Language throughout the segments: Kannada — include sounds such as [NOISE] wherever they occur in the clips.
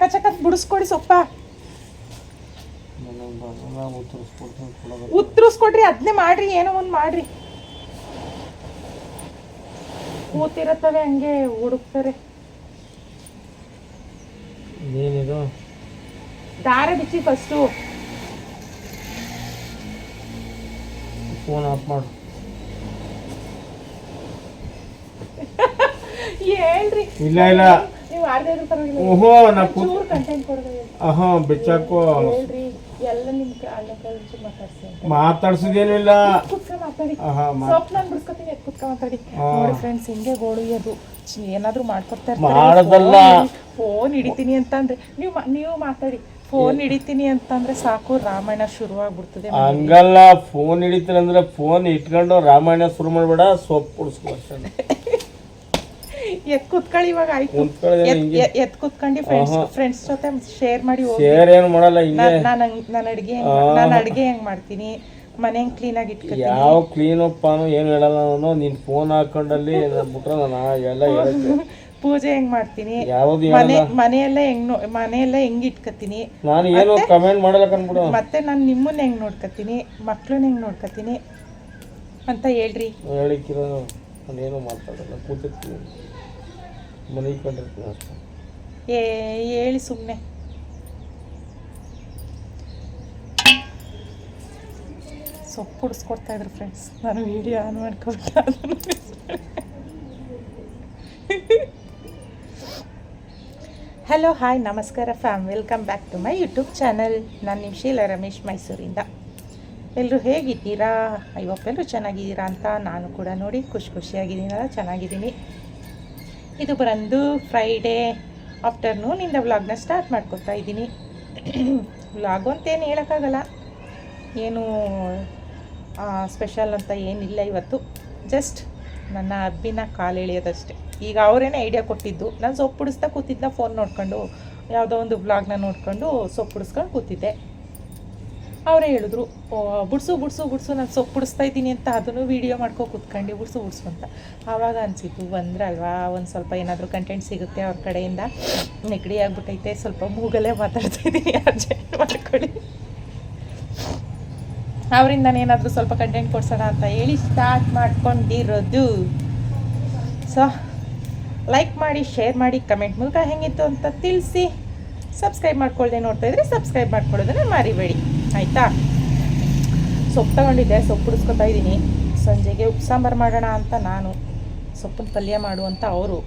ಚಕ ಚಕ ಬಿಡಿಸ್ಕೊಡಿ ಸೊಪ್ಪ. ಉತ್ತರಿಸ್ಕೊಡ್ರಿ ಅದನ್ನೇ ಮಾಡ್ರಿ ಏನೋ ಒಂದು ಮಾಡ್ರಿ. ಕೂತಿರತ್ತವೆ ಹಂಗೆ ಹುಡುಕ್ತಾರೆ. ಏನಿದು? ದಾರ ಬಿಚ್ಚಿ ಫಸ್ಟು ಫೋನ್ ಆಫ್ ಮಾಡು. [LAUGHS] ಹೇಳ್ರಿ. ಇಲ್ಲ ಇಲ್ಲ. ನೀವು ಇದ್ರು ಪರವಾಗಿಲ್ಲ. ಓಹೋ ನಾ ಕೂತ್ ಚೂರು ಕಂಟೆಂಟ್ ಕೊಡೋದು ಆಹಾ ಬೆಚ್ಚಾಕೋ ಹೇಳ್ರಿ ಎಲ್ಲ ನಿಮ್ ಅಣ್ಣ ಕಳ್ಸಿ ಮಾತಾಡ್ಸಿ ಅಂತ. ಮಾತಾಡ್ಸೋದೇನಿಲ್ಲ. ಮಾತಾಡಿ. ಆಹಾ ಮಾ- ಸೊಪ್ಪು ನಾನು ಬಿಡಿಸ್ಕೊತೀನಿ ಎತ್ ಕುತ್ಕ ಮಾತಾಡಿ. ನೋಡಿ ಫ್ರೆಂಡ್ಸ್ ಹಿಂಗೆ ಗೋಳಿಯೋದು ಏನಾದ್ರೂ ಮಾಡ್ಕೊತಾ ಮಾಡೋದಲ್ಲ. ಫೋನ್ ಹಿಡಿತೀನಿ ಅಂತಂದ್ರೆ ನೀವು ಮಾ- ನೀವು ಮಾತಾಡಿ. ಫೋನ್ ಹಿಡಿತೀನಿ ಅಂತಂದ್ರೆ ಸಾಕು ರಾಮಾಯಣ ಶುರುವಾಗ್ಬಿಡ್ತದೆ ಹಂಗಲ್ಲ ಫೋನ್ ಹಿಡಿತೀನಿ ಅಂದ್ರೆ ಫೋನ್ ಇಟ್ಕೊಂಡು ರಾಮಾಯಣ ಶುರು ಮಾಡ್ಬೇಡ ಸೊಪ್ಪು ಉಡ್ಸ್ಕೊ ಅಷ್ಟೇ [LAUGHS] ಎತ್ ಕುತ್ಕೊಳ್ಳಿ ಇವಾಗ ಆಯ್ತು. ಎತ್- ಹಿಂಗೆ. ಎತ್- ಎತ್ ಕುತ್ಕೊಂಡು ಫ್ರೆಂಡ್ಸ್ ಫ್ರೆಂಡ್ಸ್ ಜೊತೆ ಶೇರ್ ಮಾಡಿ ಹೋಗಿ. ಶೇರ್ ಏನು ಮಾಡಲ್ಲ ಹಿಂಗೆ. ನಾನು ನಾನು ಅಡುಗೆ ನಾನು ಅಡುಗೆ ಹೆಂಗ್ ಮಾಡ್ತೀನಿ? ಮನೆ ಹೆಂಗ್ ಕ್ಲೀನಾಗಿ ಇಟ್ಕೊತೀನಿ? ಯಾವ ಕ್ಲೀನ್ ಅಪ್ಪನು ಏನು ಹೇಳಲ್ಲ ನಾನು. ನಿನ್ ಫೋನ್ ಹಾಕೊಂಡಲ್ಲಿ ಬಿಟ್ರೆ ನಾನು ಎಲ್ಲ [LAUGHS] ಪೂಜೆ ಹೆಂಗ್ ಮಾಡ್ತೀನಿ? ಯಾವ್ದು ಮನೆ ಹೇಳಲ್ಲ ಮನೆಯೆಲ್ಲ ಹೆಂಗ್ ನೋ ಮನೆಯೆಲ್ಲ ಹೆಂಗ್ ಇಟ್ಕೊತೀನಿ? ನಾನು ಏನು ಕಮೆಂಟ್ ಮಾಡಲ್ಲ ಮತ್ತೆ ನಾನು ನಿಮ್ಮನ್ನ ಹೆಂಗ್ ನೋಡ್ಕೊತೀನಿ? ಮಕ್ಳನ್ನ ಹೆಂಗ್ ನೋಡ್ಕೊತೀನಿ? ಅಂತ ಹೇಳ್ರಿ. ಹೇಳಿಕ್ಕಿರೋ ಏನು ಮಾತಾಡಲ್ಲ ಕೂತಿರ್ತೀನಿ. ಏ, ಹೇಳಿ ಸುಮ್ಮನೆ ಸೊಪ್ಪು ಉಡಿಸ್ಕೊಡ್ತಾ ಇದ್ರು ಫ್ರೆಂಡ್ಸ್ ನಾನು ವಿಡಿಯೋ ಆನ್ ಮಾಡ್ಕೊಬಿಟ್ಟು ಹಲೋ ಹಾಯ್ ನಮಸ್ಕಾರ fam welcome back to my YouTube channel ನಾನು ನಿಮ್ಮ ಶೀಲ ರಮೇಶ್ ಮೈಸೂರಿಂದ. ಎಲ್ಲರೂ ಹೇಗಿದ್ದೀರಾ? ಅಯ್ಯಪ್ಪ ಎಲ್ಲರೂ ಚೆನ್ನಾಗಿದ್ದೀರಾ ಅಂತ ನಾನು ಕೂಡ ನೋಡಿ ಖುಷಿ ಖುಷಿಯಾಗಿದ್ದೀನಲ್ಲ ಚೆನ್ನಾಗಿದ್ದೀನಿ. ಇದು ಬಂದು ಫ್ರೈಡೇ ಆಫ್ಟರ್ನೂನಿಂದ ವ್ಲಾಗ್ನ ಸ್ಟಾರ್ಟ್ ಮಾಡ್ಕೊತಾ ಇದ್ದೀನಿ. ವ್ಲಾಗು ಅಂತೇನು ಹೇಳೋಕ್ಕಾಗಲ್ಲ. ಏನು ಸ್ಪೆಷಲ್ ಅಂತ ಏನಿಲ್ಲ ಇವತ್ತು. ಜಸ್ಟ್ ನನ್ನ ಅಬ್ಬಿನ ಕಾಲು ಎಳೆಯೋದಷ್ಟೇ. ಈಗ ಅವರೇನೆ ಐಡಿಯಾ ಕೊಟ್ಟಿದ್ದು. ನಾನು ಸೊಪ್ಪು ಬಿಡಿಸ್ತಾ ಕೂತಿದ್ದ ಫೋನ್ ನೋಡ್ಕೊಂಡು, ಯಾವುದೋ ಒಂದು ವ್ಲಾಗ್ನ ನೋಡ್ಕೊಂಡು ಸೊಪ್ಪು ಬಿಡಿಸ್ಕೊಂಡು ಕೂತಿದ್ದೆ. ಅವರೇ ಹೇಳಿದ್ರು ಬುಡ್ಸು, ಬಿಡ್ಸು ಬಿಡ್ಸು, ನಾನು ಸೊಪ್ಪು ಬಿಡಿಸ್ತಾ ಇದ್ದೀನಿ ಅಂತ, ಅದನ್ನು ವೀಡಿಯೋ ಮಾಡ್ಕೊ, ಕುತ್ಕೊಂಡು ಬಿಡ್ಸು ಬಿಡ್ಸು ಅಂತ. ಆವಾಗ ಅನಿಸಿತು ಬಂದ್ರಲ್ವಾ ಒಂದು ಸ್ವಲ್ಪ ಏನಾದರೂ ಕಂಟೆಂಟ್ ಸಿಗುತ್ತೆ ಅವ್ರ ಕಡೆಯಿಂದ. ನೆಗಡಿ ಆಗ್ಬಿಟ್ಟೈತೆ, ಸ್ವಲ್ಪ ಮೂಗಲ್ಲೇ ಮಾತಾಡ್ತಾ ಇದ್ದೀನಿ, ಅರ್ಜೆಂಟ್ ಮಾಡ್ಕೊಳ್ಳಿ. ಅವರಿಂದ ಏನಾದರೂ ಸ್ವಲ್ಪ ಕಂಟೆಂಟ್ ಕೊಡ್ಸೋಣ ಅಂತ ಹೇಳಿ ಸ್ಟಾರ್ಟ್ ಮಾಡ್ಕೊಂಡಿರೋದು. ಸೊ ಲೈಕ್ ಮಾಡಿ ಶೇರ್ ಮಾಡಿ ಕಮೆಂಟ್ ಮೂಲಕ ಹೆಂಗಿತ್ತು ಅಂತ ತಿಳಿಸಿ. ಸಬ್ಸ್ಕ್ರೈಬ್ ಮಾಡ್ಕೊಳ್ಳದೆ ನೋಡ್ತಾ ಇದ್ರೆ ಸಬ್ಸ್ಕ್ರೈಬ್ ಮಾಡ್ಕೊಳ್ಳೋದನ್ನ ಮರಿಬೇಡಿ. ಆಯಿತಾ? ಸೊಪ್ಪು ತಗೊಂಡಿದ್ದೆ ಸೊಪ್ಪು ಬಿಡಿಸ್ಕೊತಾ ಇದ್ದೀನಿ. ಸಂಜೆಗೆ ಉಪ್ಪು ಸಾಂಬಾರು ಮಾಡೋಣ ಅಂತ ನಾನು. ಸೊಪ್ಪಿನ ಪಲ್ಯ ಮಾಡುವಂಥ ಅಂತ ಅವರು.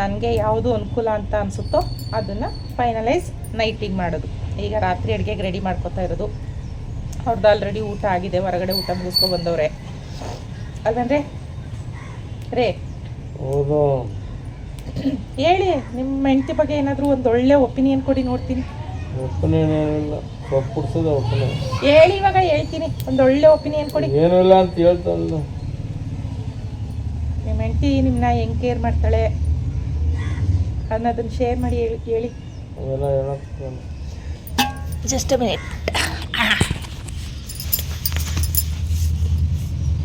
ನನಗೆ ಯಾವುದು ಅನುಕೂಲ ಅಂತ ಅನಿಸುತ್ತೋ ಅದನ್ನು ಫೈನಲೈಸ್ ನೈಟಿಗೆ ಮಾಡೋದು. ಈಗ ರಾತ್ರಿ ಅಡುಗೆಗೆ ರೆಡಿ ಮಾಡ್ಕೊತಾ ಇರೋದು. ಅವ್ರದ್ದು ಆಲ್ರೆಡಿ ಊಟ ಆಗಿದೆ ಹೊರಗಡೆ ಊಟ ಮುಗಿಸ್ಕೊ ಬಂದವ್ರೆ. ಅದಂದರೆ ರೇ. ಹೇಳಿ ನಿಮ್ಮ ಹೆಂಡತಿ ಬಗ್ಗೆ ಏನಾದರೂ ಒಂದು ಒಳ್ಳೆ ಒಪಿನಿಯನ್ ಕೊಡಿ ನೋಡ್ತೀನಿ. ಏನಿಲ್ಲ. ಉಡ್ಸೋದು ಒಪ್ಪನೆ ಹೇಳಿ ಇವಾಗ ಹೇಳ್ತೀನಿ. ಒಂದು ಒಳ್ಳೆ ಒಪಿನಿಯನ್ ಕೊಡಿ. ಏನೂ ಇಲ್ಲ ಅಂತ ಹೇಳ್ತಾರಲ್ಲ ನಿಮ್ಮ ಹೆಂಡತಿ ನಿಮ್ಮನ್ನ ಹೆಂಗೆ ಕೇರ್ ಮಾಡ್ತಾಳೆ? ಅನ್ನೋದನ್ನ ಶೇರ್ ಮಾಡಿ ಹೇಳಿ ಹೇಳಿ. ಅವೆಲ್ಲ ಹೇಳಕ್ಕೆ ಜಸ್ಟ್ ಮಿನಿಟ್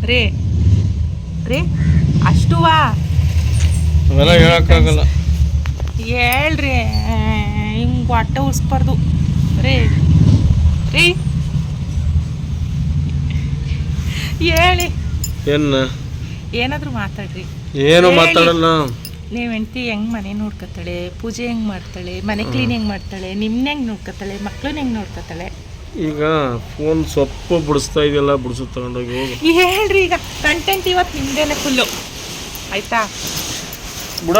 ರೇ ರೇ ಅಷ್ಟುವಾ ಅವೆಲ್ಲ ಹೇಳೋಕ್ಕಾಗಲ್ಲ. ಹೇಳ್ರಿ ಹಿಂಗೆ ಹೊಟ್ಟೆ ಉಳಿಸ್ಬಾರ್ದು ರೀ ರೀ? ಹೇಳಿ. ಏನು? ಏನಾದರೂ ಮಾತಾಡ್ರಿ. ಏನು. ಮಾತಾಡಲ್ಲ? ನೀವು ಹೆಂಡ್ತಿ ಹೆಂಗ್ ಮನೆ ನೋಡ್ಕೊತಾಳೆ ಪೂಜೆ ಹೆಂಗ್ ಮಾಡ್ತಾಳೆ ಮನೆ ಕ್ಲೀನ್ ಹೆಂಗ್ ಮಾಡ್ತಾಳೆ ನಿಮ್ನ ಹೆಂಗ್ ನೋಡ್ಕೊತಾಳೆ ಮಕ್ಳನ್ನ ಹೆಂಗ್ ನೋಡ್ಕೊತಾಳೆ? ಈಗ ಫೋನ್ ಸೊಪ್ಪು ಬಿಡಿಸ್ತಾ ಇದೆಯಲ್ಲ ಬಿಡಿಸು ತಗೊಂಡೋಗಿ ಹೋಗು. ಹೇಳ್ರಿ ಈಗ ಕಂಟೆಂಟ್ ಇವತ್ತು ನಿಮ್ದೇನೆ ಫುಲ್ಲು ಆಯ್ತಾ? ಬಿಡ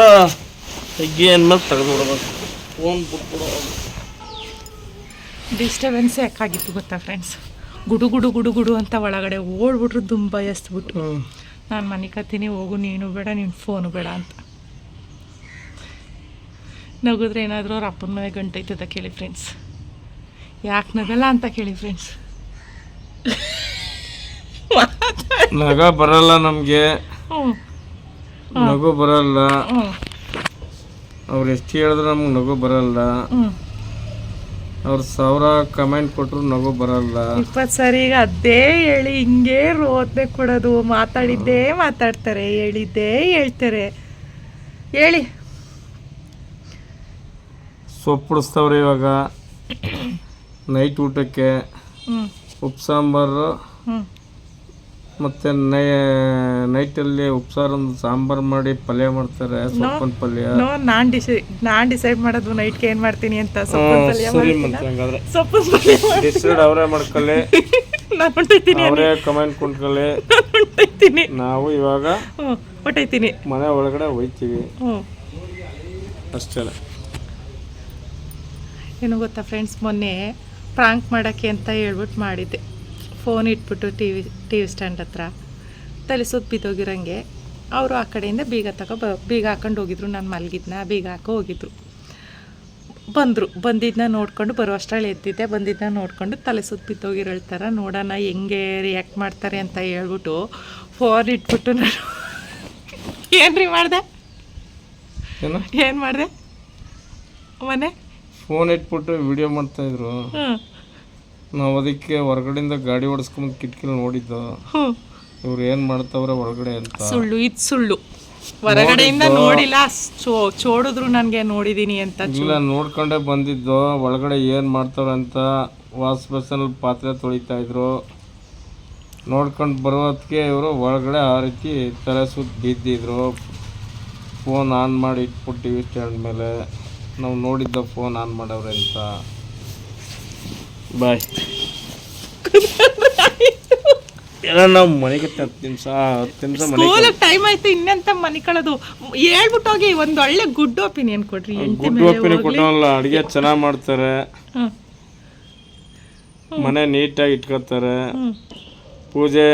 ಹೆಗ್ಗೆ ಅನ್ಮೇಲೆ ತೆಗೆದು ಬಿಡ್ಬೇಕು ಫೋನ್ ಬಿಟ್ಬಿಡು. ಡಿಸ್ಟರ್ಬೆನ್ಸ್ ಯಾಕಾಗಿತ್ತು ಗೊತ್ತಾ ಫ್ರೆಂಡ್ಸ್ ಗುಡು ಗುಡು ಗುಡು ಗುಡು ಅಂತ ಒಳಗಡೆ ಓಡ್ಬಿಟ್ರು ತುಂಬ ಎಸ್ಬಿಟ್ಟು ನಾನು ಮನೆ ಕತ್ತೀನಿ ಹೋಗು ನೀನು ಬೇಡ ನಿನ್ನ ಫೋನು ಬೇಡ ಅಂತ. ನಗಿದ್ರೆ ಏನಾದರೂ ಅವ್ರ ಅಪ್ಪನ ಮನೆ ಗಂಟೈತದ ಕೇಳಿ ಫ್ರೆಂಡ್ಸ್ ಯಾಕೆ ನಗಲ್ಲ ಅಂತ ಕೇಳಿ ಫ್ರೆಂಡ್ಸ್ ನಗ ಬರಲ್ಲ ನಮಗೆ. ನಗು ಬರಲ್ಲ. ಅವ್ರು ಎಷ್ಟು ಹೇಳಿದ್ರು ನಮ್ಗೆ ನಗು ಬರಲ್ಲ. ಅವ್ರು ಸಾವಿರ ಕಮೆಂಟ್ ಕೊಟ್ಟರು ನಗು ಬರಲ್ಲ. ಇಪ್ಪತ್ತು ಸರಿ ಈಗ ಅದೇ ಹೇಳಿ ಹಿಂಗೆ ರೋದ್ನೆ ಕೊಡೋದು. ಮಾತಾಡಿದ್ದೇ ಮಾತಾಡ್ತಾರೆ ಹೇಳಿದ್ದೇ ಹೇಳ್ತಾರೆ. ಹೇಳಿ. ಸೊಪ್ಪು ಬಿಡಿಸ್ತವ್ರೆ ಇವಾಗ. [COUGHS] ನೈಟ್ ಊಟಕ್ಕೆ. ಉಪ್ಪು ಸಾಂಬಾರು ಮತ್ತು ನೈ ನೈಟಲ್ಲಿ ಉಪ್ಸಾರೊಂದು ಸಾಂಬಾರು ಮಾಡಿ ಪಲ್ಯ ಮಾಡ್ತಾರೆ ಸೊಪ್ಪಿನ ಪಲ್ಯ. ನಾನ್ ಡಿಸೈಡ್ ನಾನ್ ಡಿಸೈಡ್ ಮಾಡೋದು ನೈಟ್ಗೆ ಏನು ಮಾಡ್ತೀನಿ ಅಂತ ಸೊಪ್ಪಿನ ಪಲ್ಯ ಸರಿ ಮಾಡ್ತೀನ ಮತ್ತೆ ಹಂಗಾದ್ರೆ. ಸೊಪ್ಪಿನ ಪಲ್ಯ ಡಿಸೈಡ್ ಅವರೇ ಮಾಡ್ಕೊಳ್ಳಿ. [LAUGHS] ನಾನು ಹೊಂಟೈತೀನಿ ಅವರೇ ಕಮೆಂಟ್ ಕೊಂಡ್ಕೊಳ್ಳಿ [LAUGHS] ಹೊಂಟೈತೀನಿ ನಾವು ಇವಾಗ ಹ್ಞೂ ಹೊಂಟೈತೀನಿ ಮನೆ ಒಳಗಡೆ ಹೋಯ್ತೀವಿ. ಹ್ಞೂ ಅಷ್ಟೇ ಏನು ಗೊತ್ತಾ ಫ್ರೆಂಡ್ಸ್ ಮೊನ್ನೆ ಪ್ರಾಂಕ್ ಮಾಡೋಕ್ಕೆ ಅಂತ ಹೇಳ್ಬಿಟ್ಟು ಮಾಡಿದ್ದೆ. ಫೋನ್ ಇಟ್ಬಿಟ್ಟು T V T V stand ಹತ್ರ ತಲೆ ಸುತ್ತ ಬಿದ್ದೋಗಿರಂಗೆ ಅವರು ಆ ಕಡೆಯಿಂದ ಬೀಗ ತಗೋ ಬ ಬೀಗ ಹಾಕೊಂಡು ಹೋಗಿದ್ರು. ನಾನು ಮಲಗಿದ್ನ ಬೀಗ ಹಾಕೋ ಹೋಗಿದ್ರು. ಬಂದರು. ಬಂದಿದ್ದನ್ನ ನೋಡ್ಕೊಂಡು ಬರೋ ಅಷ್ಟರಲ್ಲಿ ಎದ್ದಿದ್ದೆ. ಬಂದಿದ್ದನ್ನ ನೋಡ್ಕೊಂಡು ತಲೆ ಸುತ್ತ ಬಿದ್ದೋಗಿರೋ ಥರ ನೋಡೋಣ ಹೆಂಗೆ ರಿಯಾಕ್ಟ್ ಮಾಡ್ತಾರೆ ಅಂತ ಹೇಳ್ಬಿಟ್ಟು ಫೋನ್ ಇಟ್ಬಿಟ್ಟು ನಾನು [LAUGHS] ಏನ್ರಿ ಮಾಡಿದೆ? ಏನು? ಏನು ಮಾಡಿದೆ? ಮನೆ? ಫೋನ್ ಇಟ್ಬಿಟ್ಟು ವಿಡಿಯೋ ಮಾಡ್ತಾ ಇದ್ರು. ಹ್ಞೂ ನಾವು ಅದಕ್ಕೆ ಹೊರಗಡೆಯಿಂದ ಗಾಡಿ ಓಡಿಸ್ಕೊಂಡು ಕಿಟಕಿಲಿ ನೋಡಿದ್ದು. ಹ್ಞೂ ಇವ್ರು ಏನು ಮಾಡ್ತಾವ್ರೆ ಹೊರಗಡೆ ಅಂತ. ಸುಳ್ಳು ಇದು ಸುಳ್ಳು. ಹೊರಗಡೆಯಿಂದ ನೋಡಿಲ್ಲ ಚೋ ಚೋಡಿದ್ರು ನನಗೆ ನೋಡಿದೀನಿ ಅಂತ ಇಲ್ಲ ನೋಡ್ಕೊಂಡೇ ಬಂದಿದ್ದು. ಒಳಗಡೆ ಏನು ಮಾಡ್ತಾವ್ರೆ ಅಂತ ವಾಶ್ ಬೇಸನ್ ಪಾತ್ರೆ ತೊಳಿತಾ ಇದ್ರು. ನೋಡ್ಕೊಂಡು ಬರೋದಕ್ಕೆ ಇವರು ಒಳಗಡೆ ಆ ರೀತಿ ತಲೆ ಸುತ್ತ ಬಿದ್ದಿದ್ರು. ಫೋನ್ ಆನ್ ಮಾಡಿ ಇಟ್ಬಿಟ್ಟು ಟಿ ವಿ ಸ್ಟ್ಯಾಂಡ್ ಮೇಲೆ. ನಾವು ನೋಡಿದ್ದ ಫೋನ್ ಆನ್ ಮಾಡವ್ರೆ ಅಂತ. ಬಾಯ್ [LAUGHS] ಏನೋ ಮನೆಗೆ ಹತ್ತು ನಿಮಿಷ ಹತ್ತು ನಿಮಿಷ ಮನೆ ಸ್ಕೂಲ್ ಟೈಮ್ ಆಯ್ತು ಇನ್ನೆಂತ ಮನೆ ಕಳೋದು? ಹೇಳ್ಬಿಟ್ಟು ಹೋಗಿ ಒಂದು ಒಳ್ಳೆ ಗುಡ್ ಒಪಿನಿಯನ್ ಕೊಡ್ರಿ ಹೆಂಡ್ತಿ ಗುಡ್ ಮೇಲೆ ಒಪಿನಿಯನ್ ಹೋಗ್ಲಿ. ಕೊಟ್ಟವಲ್ಲ ಅಡುಗೆ ಚೆನ್ನಾಗಿ ಮಾಡ್ತಾರೆ. ಹ್ಮ್, ಮನೆ ನೀಟಾಗಿ ಇಟ್ಕೋತಾರೆ ಪೂಜೆ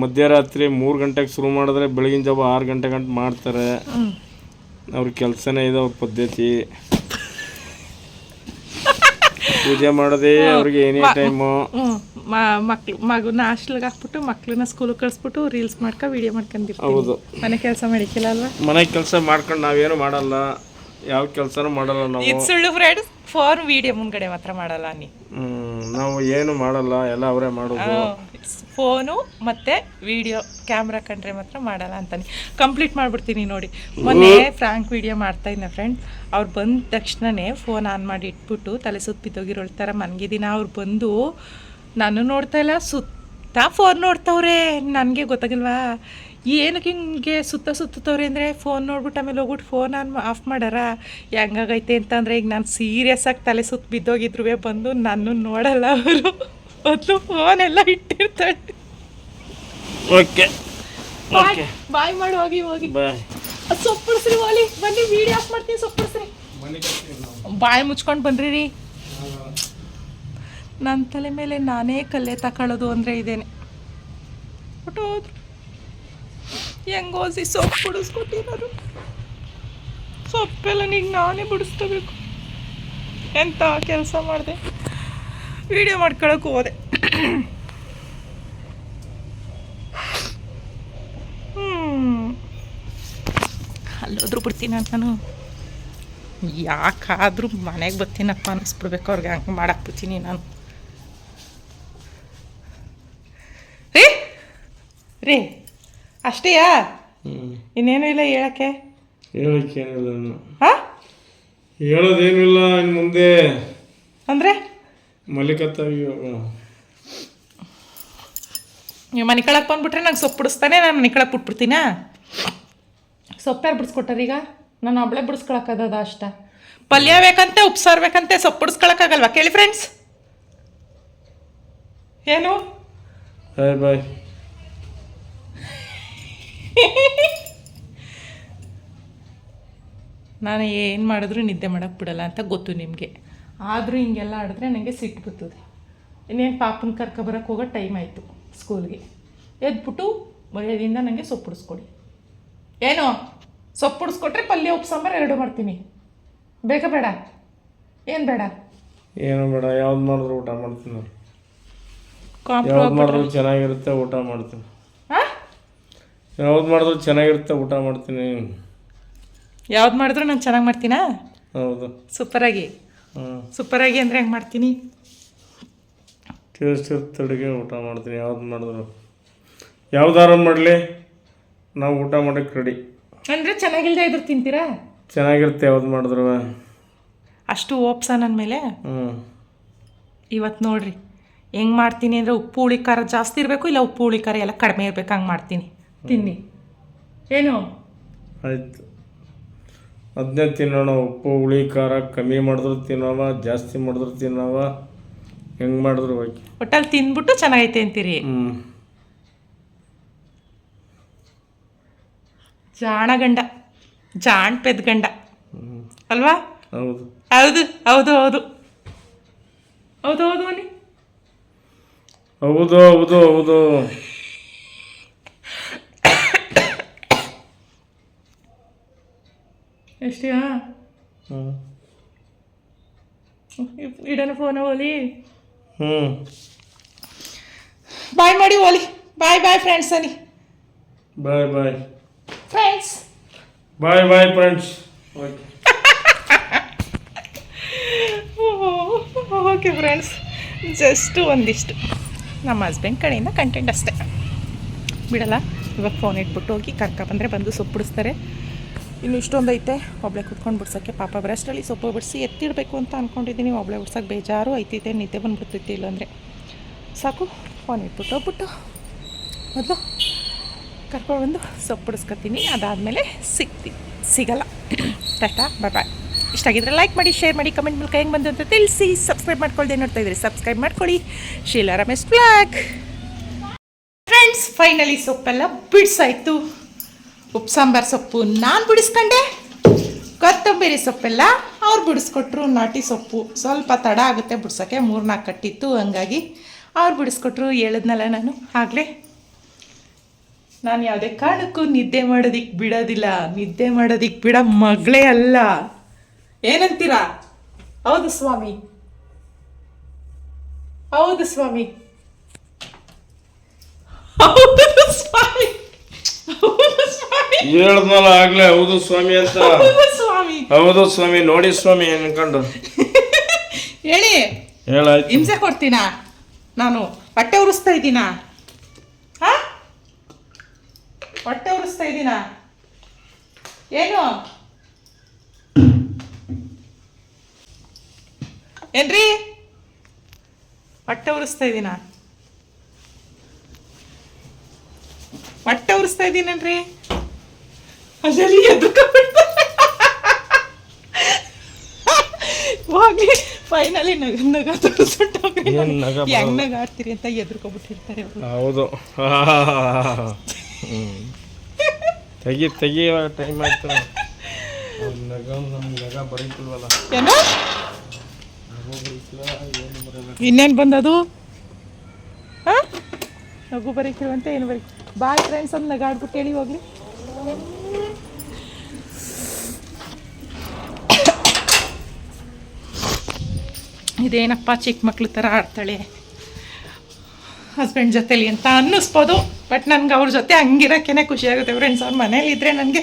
ಮಧ್ಯರಾತ್ರಿ ಮೂರು ಗಂಟೆಗೆ ಶುರು ಮಾಡಿದ್ರೆ ಬೆಳಗಿನ ಜಾವ ಆರು ಗಂಟೆ ಗಂಟೆ ಮಾಡ್ತಾರೆ. ಅವ್ರ ಕೆಲಸನೇ ಇದೆ ಅವ್ರ ಪದ್ಧತಿ. ಪೂಜೆ ಮಾಡೋದೇ ಅವ್ರಿಗೆ ಏನೇ ಟೈಮು ಮಕ್ಳು ಮಗುನ ಹಾಸ್ಟೆಲ್ಗೆ ಹಾಕ್ಬಿಟ್ಟು ಮಕ್ಳನ್ನ ಸ್ಕೂಲ್ ಕಳಿಸ್ಬಿಟ್ಟು ರೀಲ್ಸ್ ಮಾಡ್ಕೊ ವಿಡಿಯೋ ಮಾಡ್ಕೊಂಡಿರ್ತೀವಿ ಹೌದು. ಮನೆ ಕೆಲಸ ಮಾಡಿಕ್ಕಿಲ್ಲ ಅಲ್ವಾ ಮನೆ ಕೆಲಸ ಮಾಡ್ಕೊಂಡು ನಾವೇನು ಮಾಡಲ್ಲ. ಯಾವ ಕೆಲಸನೂ ಮಾಡಲ್ಲ ನಾವು. ಸುಳ್ಳು ಫ್ರೆಂಡ್ಸ್ ಫೋನ್ ವಿಡಿಯೋ ಮುಂದ್ಗಡೆ ಮಾತ್ರ ಮಾಡಲ್ಲ ನೀ. ಹ್ಮ್, ನಾವು ಏನು ಮಾಡಲ್ಲ ಎಲ್ಲ ಅವರೇ ಮಾಡೋದು. ಫೋನು ಮತ್ತು ವಿಡಿಯೋ ಕ್ಯಾಮ್ರಾ ಕಂಡ್ರೆ ಮಾತ್ರ ಮಾಡಲ್ಲ ಅಂತಾನೆ. ಕಂಪ್ಲೀಟ್ ಮಾಡಿಬಿಡ್ತೀನಿ ನೋಡಿ. ಮೊನ್ನೆ ಫ್ರ್ಯಾಂಕ್ ವಿಡಿಯೋ ಮಾಡ್ತಾ ಇದ್ದೆ ಫ್ರೆಂಡ್ ಅವ್ರು ಬಂದ ತಕ್ಷಣವೇ ಫೋನ್ ಆನ್ ಮಾಡಿ ಇಟ್ಬಿಟ್ಟು ತಲೆ ಸುತ್ತ ಬಿದ್ದೋಗಿರೋಳ್ ಥರ ಮನ್ಗಿದಿನ ಅವ್ರು ಬಂದು ನಾನು ನೋಡ್ತಾ ಇಲ್ಲ ಸುತ್ತ ಫೋನ್ ನೋಡ್ತವ್ರೆ ನನಗೆ ಗೊತ್ತಾಗಿಲ್ವಾ? ಏನಕ್ಕೆ ಹಿಂಗೆ ಸುತ್ತ ಸುತ್ತವ್ರೆ ಅಂದರೆ ಫೋನ್ ನೋಡ್ಬಿಟ್ಟು ಆಮೇಲೆ ಹೋಗ್ಬಿಟ್ಟು ಫೋನ್ ಆನ್ ಆಫ್ ಮಾಡಾರ? ಹೆಂಗಾಗೈತೆ ಅಂತಂದರೆ ಈಗ ನಾನು ಸೀರಿಯಸ್ ಆಗಿ ತಲೆ ಸುತ್ತ ಬಿದ್ದೋಗಿದ್ರು ಬಂದು ನಾನು ನೋಡಲ್ಲ ಅವರು. ಮೊದಲು ಫೋನ್ ಎಲ್ಲ ಇಟ್ಟಿರ್ತಾಳೆ. ಓಕೆ ಓಕೆ ಬಾಯ್ ಮಾಡಿ ಹೋಗಿ ಹೋಗಿ. ಬಾಯ್ ಸೊಪ್ಪಿಡ್ಸ್ರಿ ಓಲಿ ಬನ್ನಿ ವಿಡಿಯೋ ಆಫ್ ಮಾಡ್ತೀನಿ ಸೊಪ್ಪಿಡ್ಸ್ರಿ. ಬಾಯಿ ಮುಚ್ಕೊಂಡು ಬನ್ರಿ ರೀ. ನನ್ನ ತಲೆ ಮೇಲೆ ನಾನೇ ಕಲ್ಲೆ ತಕೊಳ್ಳೋದು ಅಂದರೆ ಇದೇನೆ. ಬಿಟ್ಟು ಹೋದ್ರು ಹೆಂಗೋಸಿ ಸೊಪ್ಪು ಬಿಡಿಸ್ಕೊಟ್ಟಿರೋರು ಸೊಪ್ಪೆಲ್ಲ ನೀಗ ನಾನೇ ಬಿಡಿಸ್ಕೋಬೇಕು. ಎಂಥ ಕೆಲಸ ಮಾಡಿದೆ? ವಿಡಿಯೋ ಮಾಡ್ಕೊಳಕ್ಕೆ ಹೋದೆ. ಹ್ಮ್. ಅಲ್ಲೋದ್ರೂ ಬಿಡ್ತೀನಿ ನಾನು. ಯಾಕಾದರೂ ಮನೆಗೆ ಬರ್ತೀನಪ್ಪ ಅನ್ನಿಸ್ಬಿಡ್ಬೇಕು ಅವ್ರಿಗೆ ಹಂಗೆ ಮಾಡಾಕ್ಬಿಡ್ತೀನಿ ನಾನು. ರೀ ರೀ ಅಷ್ಟೇಯಾ? ಇನ್ನೇನು ಇಲ್ಲ ಹೇಳಕ್ಕೆ? ಹೇಳಕ್ಕೇನಿಲ್ಲ ಹಾಂ? ಹೇಳೋದೇನಿಲ್ಲ ಇನ್ನು ಮುಂದೆ. ಅಂದರೆ? ನೀವು ಮನೆ ಕಳಕ್ಕೆ ಬಂದ್ಬಿಟ್ರೆ ನಂಗೆ ಸೊಪ್ಪು ಬಿಡಿಸ್ತಾನೆ ನಾನು ಮನೆ ಕಳಕ್ಕೆ ಬಿಟ್ಬಿಡ್ತೀನ? ಸೊಪ್ಪು ಯಾರು ಬಿಡಿಸ್ಕೊಟ್ಟಾರ ಈಗ? ನಾನು ಒಬ್ಳೆ ಬಿಡಿಸ್ಕೊಳಕ್ಕದ ಅಷ್ಟ. ಪಲ್ಯ ಬೇಕಂತೆ ಉಪ್ಸಾರು ಬೇಕಂತೆ ಸೊಪ್ಪು ಬಿಡಿಸ್ಕೊಳಕ್ಕಾಗಲ್ವಾ? ಕೇಳಿ ಫ್ರೆಂಡ್ಸ್ ಏನು? ಬಾಯ್ ನಾನು ಏನು ಮಾಡಿದ್ರು ನಿದ್ದೆ ಮಾಡೋಕ್ಕೆ ಬಿಡಲ್ಲ ಅಂತ ಗೊತ್ತು ನಿಮಗೆ. ಆದರೂ ಹಿಂಗೆಲ್ಲ ಆಡಿದ್ರೆ ನನಗೆ ಸಿಟ್ಟು ಬರ್ತದೆ. ಇನ್ನೇನು ಪಾಪನ ಕರ್ಕೊಬರಕ್ಕೆ ಹೋಗೋ ಟೈಮ್ ಆಯಿತು ಸ್ಕೂಲ್ಗೆ ಎದ್ಬಿಟ್ಟು ಮರ್ಯಾದಿಂದ ನನಗೆ ಸೊಪ್ಪು ಏನೋ ಏನು? ಸೊಪ್ಪು ಬಿಡಿಸ್ಕೊಟ್ರೆ ಪಲ್ಯ ಉಪ್ಪು ಸಾಂಬಾರು ಎರಡು ಮಾಡ್ತೀನಿ. ಬೇಗ ಬೇಡ. ಏನು ಬೇಡ? ಏನು ಬೇಡ ಯಾವ್ದು ಮಾಡಿದ್ರು ಊಟ ಮಾಡ್ತೀನಿ ಯಾವ್ದು ಮಾಡಿದ್ರು ಚೆನ್ನಾಗಿರುತ್ತೆ ಊಟ ಮಾಡ್ತೀನಿ. ಹಾಂ ಯಾವ್ದು ಮಾಡಿದ್ರು ಚೆನ್ನಾಗಿರುತ್ತೆ ಊಟ ಮಾಡ್ತೀನಿ. ಯಾವ್ದು ಮಾಡಿದ್ರು ನಾನು ಚೆನ್ನಾಗಿ ಮಾಡ್ತೀನಾ? ಹೌದು. ಸೂಪರಾಗಿ ಸೂಪರಾಗಿ ಅಂದರೆ ಹೆಂಗೆ ಮಾಡ್ತೀನಿ? ಟೇಸ್ಟ್ ಅಡುಗೆ ಊಟ ಮಾಡ್ತೀನಿ. ಯಾವ್ದು ಮಾಡಿದ್ರು? ಯಾವ್ದಾರು ಮಾಡಲಿ? ನಾವು ಊಟ ಮಾಡೋಕ್ಕೆ ರೆಡಿ ಅಂದರೆ ಚೆನ್ನಾಗಿಲ್ದೇ ಇದ್ರು ತಿಂತೀರಾ? ಚೆನ್ನಾಗಿರುತ್ತೆ ಯಾವ್ದು ಮಾಡಿದ್ರು. ಅಷ್ಟು ಓಪ್ಸ ನನ್ನ ಮೇಲೆ? ಹ್ಞೂ ಇವತ್ತು ನೋಡ್ರಿ. ಹೆಂಗೆ ಮಾಡ್ತೀನಿ ಅಂದರೆ ಉಪ್ಪು ಹುಳಿ ಖಾರ ಜಾಸ್ತಿ ಇರಬೇಕು ಇಲ್ಲ ಉಪ್ಪು ಹುಳಿ ಖಾರ ಎಲ್ಲ ಕಡಿಮೆ ಇರಬೇಕು ಹಂಗೆ ಮಾಡ್ತೀನಿ. ತಿನ್ನಿ. ಏನು? ಆಯ್ತು. ಅದನ್ನೇ ತಿನ್ನೋಣ ಉಪ್ಪು ಹುಳಿ ಖಾರ ಕಮ್ಮಿ ಮಾಡಿದ್ರು ತಿನ್ನೋವ ಜಾಸ್ತಿ ಮಾಡಿದ್ರು ತಿನ್ನೋವ ಹೆಂಗೆ ಮಾಡಿದ್ರು ಓಕೆ ಒಟ್ಟಲ್ಲಿ ತಿಂದ್ಬಿಟ್ಟು ಚೆನ್ನಾಗೈತೆ ಅಂತೀರಿ. ಹ್ಞೂ ಜಾಣ ಗಂಡ ಜಾಣ ಪೆದ್ ಗಂಡ ಅಲ್ವಾ? ಹೌದು. ಹೌದು ಹೌದು ಹೌದು. ಹೌದು ಹೌದು ಅನ್ನಿ ಹೌದು ಹೌದು ಹೌದು. ಎಷ್ಟಿಯಾ ಇಡೋಣ ಫೋನ ಓಲಿ ಹ್ಞೂ ಬಾಯ್ ಮಾಡಿ ಓಲಿ ಬಾಯ್ ಬಾಯ್ ಫ್ರೆಂಡ್ಸ್ ಅನಿ bye bye friends bye bye friends okay okay friends just ಒಂದಿಷ್ಟು. ನಮ್ಮ ಹಸ್ಬೆಂಡ್ ಕಡೆಯಿಂದ ಕಂಟೆಂಟ್ ಅಷ್ಟೇ. ಬಿಡಲ್ಲ. ಇವಾಗ ಫೋನ್ ಇಟ್ಬಿಟ್ಟು ಹೋಗಿ ಕರ್ಕ ಬಂದರೆ ಬಂದು ಸೊಪ್ಪು ಬಿಡಿಸ್ತಾರೆ ಇನ್ನು ಇಷ್ಟೊಂದು ಐತೆ. ಒಬ್ಳೆ ಕುತ್ಕೊಂಡು ಬಿಡ್ಸೋಕ್ಕೆ ಪಾಪ ಬ್ರಷ್ಟಲ್ಲಿ ಸೊಪ್ಪು ಬಿಡಿಸಿ ಎತ್ತಿಡಬೇಕು ಅಂತ ಅಂದ್ಕೊಂಡಿದ್ದೀನಿ ಒಬ್ಳೆ ಬಿಡ್ಸೋಕೆ ಬೇಜಾರು ಐತೈತೆ, ನಿದ್ದೆ ಬಂದುಬಿಡ್ತೈತಿ ಇಲ್ಲಾಂದರೆ ಸಾಕು ಫೋನ್ ಇಟ್ಬಿಟ್ಟು ಹೋಗ್ಬಿಟ್ಟು ಮೊದಲು ಕರ್ಕೊಂಡು ಬಂದು ಸೊಪ್ಪು ಬಿಡಿಸ್ಕೊತೀನಿ. ಅದಾದಮೇಲೆ ಸಿಗ್ತೀನಿ. ಸಿಗಲ್ಲ. ಟಾಟಾ ಬಾಯ್ ಬಾಯ್ ಇಷ್ಟ ಆಗಿದ್ರೆ ಲೈಕ್ ಮಾಡಿ ಶೇರ್ ಮಾಡಿ ಕಮೆಂಟ್ ಮೂಲಕ ಹೆಂಗೆ ಬಂತು ಅಂತ ತಿಳಿಸಿ. ಸಬ್ಸ್ಕ್ರೈಬ್ ಮಾಡ್ಕೊಳ್ದೆ ನೋಡ್ತಾ ಇದ್ರಿ. ಸಬ್ಸ್ಕ್ರೈಬ್ ಮಾಡ್ಕೊಳ್ಳಿ. Sheela Ramesh blog friends finally ಸೊಪ್ಪೆಲ್ಲ ಬಿಡಿಸಾಯ್ತು. ಉಪ್ಪು ಸಾಂಬಾರು ಸೊಪ್ಪು ನಾನು ಬಿಡಿಸ್ಕೊಂಡೆ. ಕೊತ್ತಂಬರಿ ಸೊಪ್ಪೆಲ್ಲ ಅವ್ರು ಬಿಡಿಸ್ಕೊಟ್ರು, ನಾಟಿ ಸೊಪ್ಪು. ಸ್ವಲ್ಪ ತಡ ಆಗುತ್ತೆ ಬಿಡ್ಸೋಕ್ಕೆ ಮೂರು ನಾಲ್ಕು ಕಟ್ಟಿತ್ತು, ಹಂಗಾಗಿ ಅವ್ರು ಬಿಡಿಸ್ಕೊಟ್ರು, ಹೇಳಿದ್ನಲ್ಲ ನಾನು. ಆಗಲೇ ನಾನು ಯಾವುದೇ ಕಾರಣಕ್ಕೂ ನಿದ್ದೆ ಮಾಡೋದಿಕ್ಕೆ ಬಿಡೋದಿಲ್ಲ. ನಿದ್ದೆ ಮಾಡೋದಿಕ್ಕೆ ಬಿಡ ಮಗಳೇ ಅಲ್ಲ. ಏನಂತೀರಾ? ಹೌದು ಸ್ವಾಮಿ ಹೌದು ಸ್ವಾಮಿ. ಹೌದು ಸ್ವಾಮಿ. ಹೌದು ಸ್ವಾಮಿ. ಹೇಳ್ದ್ನಲ್ಲ ಆಗ್ಲೇ ಹೌದು ಸ್ವಾಮಿ ಅಂತ. ಸ್ವಾಮಿ. ಹೌದು ಸ್ವಾಮಿ ನೋಡಿ ಸ್ವಾಮಿ ಅನ್ಕೊಂಡು. ಹೇಳಿ. ಹೇಳ ಹಿಂಸೆ ಕೊಡ್ತೀನಾ? ನಾನು ಹೊಟ್ಟೆ ಉರಿಸ್ತಾ ಇದ್ದೀನ? ಹಾ? ಹೊಟ್ಟೆ ಉರಿಸ್ತಾ ಇದ್ದೀನ? ಏನು? ಏನ್ರಿ? ಹೊಟ್ಟೆ ಉರಿಸ್ತಾ ಇದ್ದೀನಾ? ಅಲ್ಲಿ ಅಲ್ಲಲ್ಲಿ ಎದ್ರುಕೊಂಡ್ಬಿಡ್ತಾ ಹೋಗ್ಲಿ ಫೈನಲಿ ನಗ ನಗ ತೋರಿಸ್ಬಿಟ್ಟವ್ರೆ. ಏನ್ ನಗ ಬರೋದು? ಹೆಂಗ್ ನಗ ಆಡ್ತೀರಿ ಅಂತ ಎದ್ರುಕೊಬಿಟ್ಟಿರ್ತಾರೆ ಹೌದು. ತೆಗಿ ತೆಗಿ ಟೈಮ್ ಆಯ್ತು. ನಗ ನಗ ಬರೀತಿಲ್ವಲ್ಲ? ಏನು? ಇನ್ನೇನು ಬಂದದು? ಹಾ? ನಗು ಬರೀಕಿರುವಂತ ಏನು ಬರೀ ಬಾಯ್ ಫ್ರೆಂಡ್ಸ್ ಅಂತ ನಗಾಡ್ಬಿಟ್ಟು ಹೇಳಿ ಹೋಗ್ಲಿ. ಇದೇನಪ್ಪ ಚಿಕ್ಕ ಮಕ್ಳ ಥರ ಆಡ್ತಾಳೆ? ಹಸ್ಬೆಂಡ್ ಜೊತೆಲಿ ಅಂತ ಅನ್ನಿಸ್ಬೋದು. ಬಟ್ ನನಗೆ ಅವ್ರ ಜೊತೆ ಹಂಗಿರೋಕ್ಕೇ ಖುಷಿ ಆಗುತ್ತೆ. ಫ್ರೆಂಡ್ಸ್ ಅವ್ರ ಮನೇಲಿದ್ದರೆ ನನಗೆ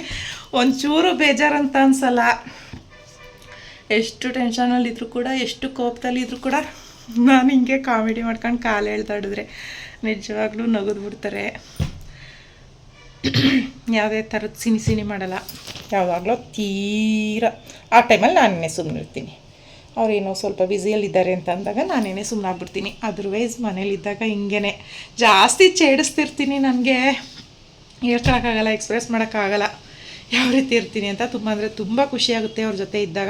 ಒಂಚೂರು ಬೇಜಾರಂತ ಅನ್ಸಲ್ಲ. ಎಷ್ಟು ಟೆನ್ಷನಲ್ಲಿದ್ದರೂ ಕೂಡ, ಎಷ್ಟು ಕೋಪದಲ್ಲಿದ್ದರೂ ಕೂಡ ನಾನು ಹಿಂಗೆ ಕಾಮಿಡಿ ಮಾಡ್ಕೊಂಡು ಕಾಲು ಎಳ್ದಾಡಿದ್ರೆ ನಿಜವಾಗ್ಲೂ ನಗದು ಬಿಡ್ತಾರೆ ಯಾವುದೇ ಥರದ ಸಿನಿ ಸಿನಿ ಮಾಡಲ್ಲ. ಯಾವಾಗಲೂ ತೀರ. ಆ ಟೈಮಲ್ಲಿ ನಾನೇ ಸುಮ್ಮನೆ ಇರ್ತೀನಿ. ಅವ್ರೇನೋ ಸ್ವಲ್ಪ ಬ್ಯುಸಿಯಲ್ಲಿದ್ದಾರೆ ಅಂತ ಅಂದಾಗ ನಾನೇನೇ ಸುಮ್ಮನೆ ಆಗ್ಬಿಡ್ತೀನಿ. ಅದರ್ವೈಸ್ ಮನೇಲಿದ್ದಾಗ ಹಿಂಗೇ ಜಾಸ್ತಿ ಚೇಡಿಸ್ತಿರ್ತೀನಿ ನನಗೆ. ಹೇಳ್ಕೊಳಕ್ಕಾಗಲ್ಲ ಎಕ್ಸ್ಪ್ರೆಸ್ ಮಾಡೋಕ್ಕಾಗಲ್ಲ. ಯಾವ ರೀತಿ ಇರ್ತೀನಿ ಅಂತ ತುಂಬ ಅಂದರೆ ತುಂಬ ಖುಷಿಯಾಗುತ್ತೆ ಅವ್ರ ಜೊತೆ ಇದ್ದಾಗ.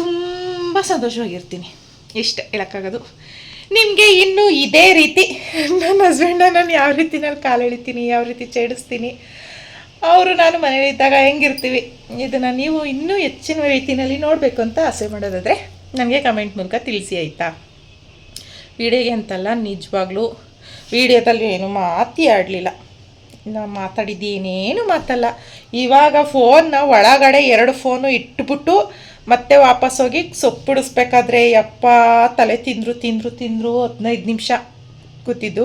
ತುಂಬ ಸಂತೋಷವಾಗಿರ್ತೀನಿ. ಇಷ್ಟ ಹೇಳೋಕ್ಕಾಗೋದು. ನಿಮಗೆ ಇನ್ನೂ ಇದೇ ರೀತಿ ನನ್ನ ಹಸ್ಬೆಂಡ ನಾನು ಯಾವ ರೀತಿನಲ್ಲಿ ಕಾಲು ಎಳಿತೀನಿ ಯಾವ ರೀತಿ ಚೇಡಿಸ್ತೀನಿ ಅವರು ನಾನು ಮನೇಲಿದ್ದಾಗ ಹೆಂಗಿರ್ತೀವಿ, ಇದನ್ನು ನೀವು ಇನ್ನೂ ಹೆಚ್ಚಿನ ರೀತಿಯಲ್ಲಿ ನೋಡಬೇಕು ಅಂತ ಆಸೆ ಮಾಡೋದಾದರೆ ನನಗೆ ಕಮೆಂಟ್ ಮೂಲಕ ತಿಳಿಸಿ, ಆಯಿತಾ? ವಿಡಿಯೋಗೆ ಅಂತಲ್ಲ, ನಿಜವಾಗ್ಲೂ ವಿಡಿಯೋದಲ್ಲಿ ಏನು ಮಾತಿ ಆಡಲಿಲ್ಲ. ನಾನು ಮಾತಾಡಿದ್ದೇನೇನು ಮಾತಲ್ಲ. ಇವಾಗ ಫೋನ್ನ ಒಳಗಡೆ ಎರಡು ಫೋನು ಇಟ್ಬಿಟ್ಟು ಮತ್ತೆ ವಾಪಸ್ ಹೋಗಿ ಸೊಪ್ಪಿಡಿಸ್ಬೇಕಾದ್ರೆ, ಯಪ್ಪ, ತಲೆ ತಿಂದರು ತಿಂದರು ತಿಂದರು, ಹದಿನೈದು ನಿಮಿಷ ಕೂತಿದ್ದು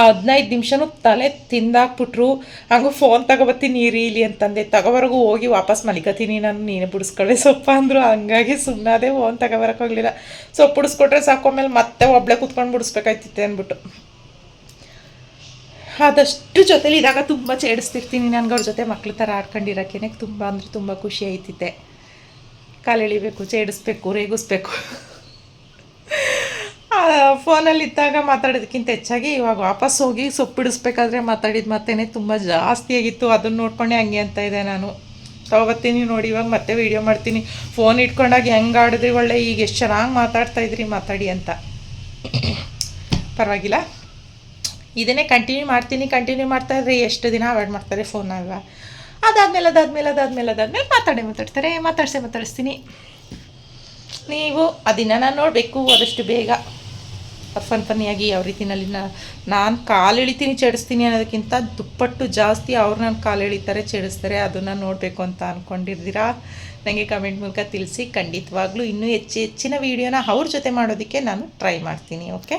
ಆ ಹದಿನೈದು ನಿಮಿಷನೂ ತಲೆ ತಿಂದಾಕ್ಬಿಟ್ರು. ಹಂಗೂ ಫೋನ್ ತಗೊಬತ್ತೀನಿ ಇಲ್ಲಿ ಅಂತಂದೆ. ತಗೋವರೆಗೂ ಹೋಗಿ ವಾಪಸ್ ಮಲಿಕತೀನಿ ನಾನು ನೀನು ಬಿಡಿಸ್ಕೊಳ್ಳೆ ಸೊಪ್ಪ ಅಂದರು. ಹಂಗಾಗಿ ಸುಮ್ಮನಾದೆ ಫೋನ್ ತಗೋಬರಕ್ಕಾಗಲಿಲ್ಲ ಸೊಪ್ಪು ಬಿಡಿಸ್ಕೊಟ್ರೆ ಸಾಕು, ಆಮೇಲೆ ಮತ್ತೆ ಒಬ್ಳೆ ಕೂತ್ಕೊಂಡು ಬಿಡಿಸ್ಬೇಕಾಯ್ತಿತ್ತೆ ಅಂದ್ಬಿಟ್ಟು. ಆದಷ್ಟು ಜೊತೇಲಿ ಇದಾಗ ತುಂಬ ಚೇಡಿಸ್ತಿರ್ತೀನಿ ನನಗೆ ಅವ್ರ ಜೊತೆ ಮಕ್ಳ ಥರ ಆಡ್ಕೊಂಡಿರೋಕ್ಕೇನೆ. ತುಂಬ ಅಂದರೆ ತುಂಬ ಖುಷಿ ಆಯ್ತಿತ್ತೆ. ಕಾಲು ಎಳಿಬೇಕು ಚೇಡಿಸ್ಬೇಕು ರೇಗಿಸ್ಬೇಕು. ಫೋನಲ್ಲಿ ಇದ್ದಾಗ ಮಾತಾಡೋದಕ್ಕಿಂತ ಹೆಚ್ಚಾಗಿ ಇವಾಗ ವಾಪಸ್ ಹೋಗಿ ಸೊಪ್ಪು ಬಿಡಿಸ್ಬೇಕಾದ್ರೆ ಮಾತಾಡಿದ ಮಾತೇನೆ ತುಂಬ ಜಾಸ್ತಿ ಆಗಿತ್ತು. ಅದನ್ನು ನೋಡ್ಕೊಂಡೆ ಹಂಗೆ ಅಂತ ಇದೆ ನಾನು. ತಗೋಬತ್ತೀನಿ ನೋಡಿ, ಇವಾಗ ಮತ್ತೆ ವೀಡಿಯೋ ಮಾಡ್ತೀನಿ. ಫೋನ್ ಇಟ್ಕೊಂಡಾಗ ಹೆಂಗೆ ಆಡಿದ್ರಿ ಒಳ್ಳೆ, ಈಗ ಎಷ್ಟು ಚೆನ್ನಾಗಿ ಮಾತಾಡ್ತಾ ಇದ್ರಿ ಮಾತಾಡಿ ಅಂತ. ಪರವಾಗಿಲ್ಲ. ಇದನ್ನೇ ಕಂಟಿನ್ಯೂ ಮಾಡ್ತೀನಿ ಕಂಟಿನ್ಯೂ ಮಾಡ್ತಾ ಇದ್ರೆ ಎಷ್ಟು ದಿನ ಅವಾಯ್ಡ್ ಮಾಡ್ತಾರೆ ಫೋನ್ ಅಲ್ವಾ? ಅದಾದ್ಮೇಲೆ ಅದಾದ್ಮೇಲೆ ಅದಾದ್ಮೇಲೆ ಅದಾದ್ಮೇಲೆ ಮಾತಾಡೇ, ಮಾತಾಡ್ತಾರೆ. ಮಾತಾಡ್ಸೇ, ಮಾತಾಡಿಸ್ತೀನಿ. ನೀವು ಅದನ್ನು ನಾನು ನೋಡಬೇಕು, ಆದಷ್ಟು ಬೇಗ. ಫನ್ ಫನ್ನಿಯಾಗಿ ಯಾವ ರೀತಿನಲ್ಲಿ ನಾನು ಕಾಲು ಎಳಿತೀನಿ, ಚಡಿಸ್ತೀನಿ ಅನ್ನೋದಕ್ಕಿಂತ ದುಪ್ಪಟ್ಟು ಜಾಸ್ತಿ ಅವ್ರು ನಾನು ಕಾಲು ಎಳಿತಾರೆ, ಚಡಿಸ್ತಾರೆ. ಅದನ್ನು ನೋಡಬೇಕು ಅಂತ ಅಂದ್ಕೊಂಡಿರ್ತೀರಾ ನನಗೆ ಕಮೆಂಟ್ ಮೂಲಕ ತಿಳಿಸಿ. ಖಂಡಿತವಾಗ್ಲೂ ಇನ್ನೂ ಹೆಚ್ಚು ಹೆಚ್ಚಿನ ವೀಡಿಯೋನ ಅವ್ರ ಜೊತೆ ಮಾಡೋದಕ್ಕೆ ನಾನು ಟ್ರೈ ಮಾಡ್ತೀನಿ ಓಕೆ